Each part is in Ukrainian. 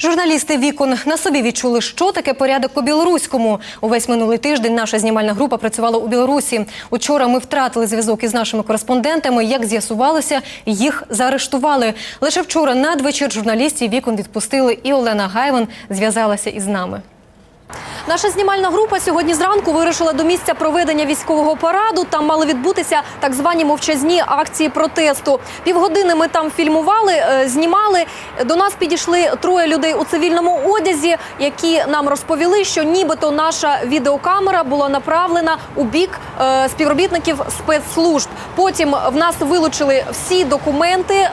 Журналісти вікон на собі відчули, що таке порядок по білоруському. Увесь минулий тиждень наша знімальна група працювала у Білорусі. Учора ми втратили зв'язок із нашими кореспондентами. Як з'ясувалося, їх заарештували. Лише вчора надвечір журналістів вікон відпустили, і Олена Гайван зв'язалася із нами. Наша знімальна група сьогодні зранку вирушила до місця проведення військового параду. Там мали відбутися так звані мовчазні акції протесту. Півгодини ми там фільмували, е, знімали. До нас підійшли троє людей у цивільному одязі, які нам розповіли, що нібито наша відеокамера була направлена у бік е, співробітників спецслужб. Потім в нас вилучили всі документи.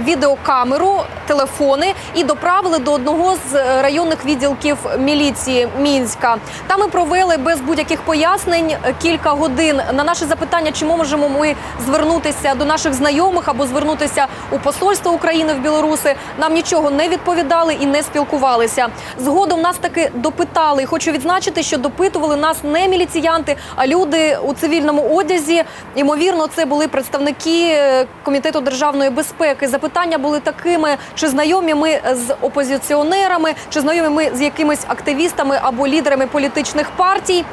Відеокамеру, телефони і доправили до одного з е, районних відділків міліції Мінська. Там ми провели без будь-яких пояснень е, кілька годин. На наше запитання, чи можемо ми звернутися до наших знайомих або звернутися у посольство України в Білоруси, нам нічого не відповідали і не спілкувалися. Згодом нас таки допитали. Хочу відзначити, що допитували нас не міліціянти, а люди у цивільному одязі. Ймовірно, це були представники е, комітету державної безпеки. Запитання були такими: чи знайомі ми з опозиціонерами, чи знайомі ми з якимись активістами або лідерами політичних партій.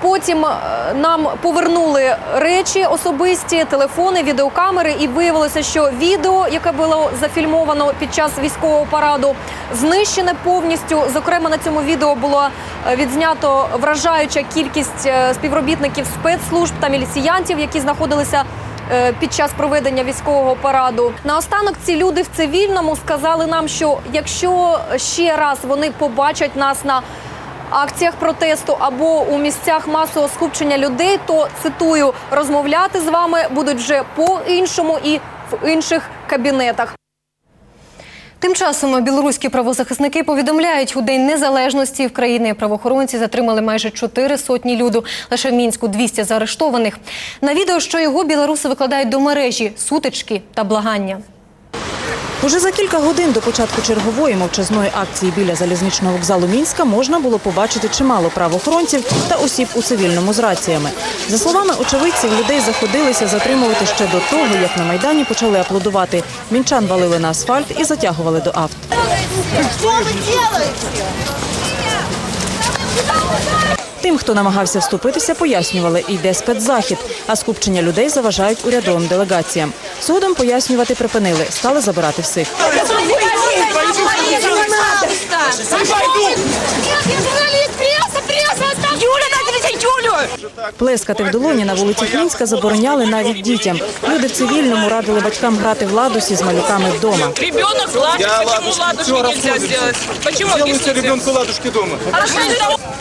Потім е, нам повернули речі особисті, телефони, відеокамери, і виявилося, що відео, яке було зафільмовано під час військового параду, знищене повністю. Зокрема, на цьому відео було е, відзнято вражаюча кількість е, співробітників спецслужб та міліціянтів, які знаходилися під час проведення військового параду. Наостанок ці люди в цивільному сказали нам, що якщо ще раз вони побачать нас на акціях протесту або у місцях масового скупчення людей, то цитую розмовляти з вами будуть вже по-іншому і в інших кабінетах. Тим часом білоруські правозахисники повідомляють, у день незалежності в країни правоохоронці затримали майже чотири сотні люду. Лише в мінську 200 заарештованих. На відео, що його білоруси викладають до мережі сутички та благання. Уже за кілька годин до початку чергової мовчазної акції біля залізничного вокзалу Мінська можна було побачити чимало правоохоронців та осіб у цивільному з раціями. За словами очевидців, людей заходилися затримувати ще до того, як на майдані почали аплодувати. Мінчан валили на асфальт і затягували до авт. Что вы делаете? Тим, хто намагався вступитися, пояснювали, йде спецзахід, а скупчення людей заважають урядовим делегаціям. Згодом пояснювати припинили, стали забирати всіх. Плескати в долоні на вулицях Мінська забороняли навіть дітям. Люди в цивільному радили батькам грати в ладусі з малюками вдома. Ребенок ладушки нельзя ребенку ладушки дома.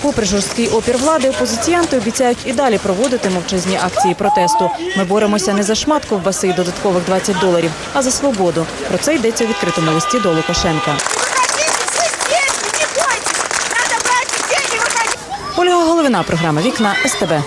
Попри жорсткий опір влади, опозиціянти обіцяють і далі проводити мовчазні акції протесту. Ми боремося не за шмат ковбаси і додаткових 20 доларів, а за свободу. Про це йдеться у відкритому листі до Лукашенка. Головина, програма Вікна СТБ.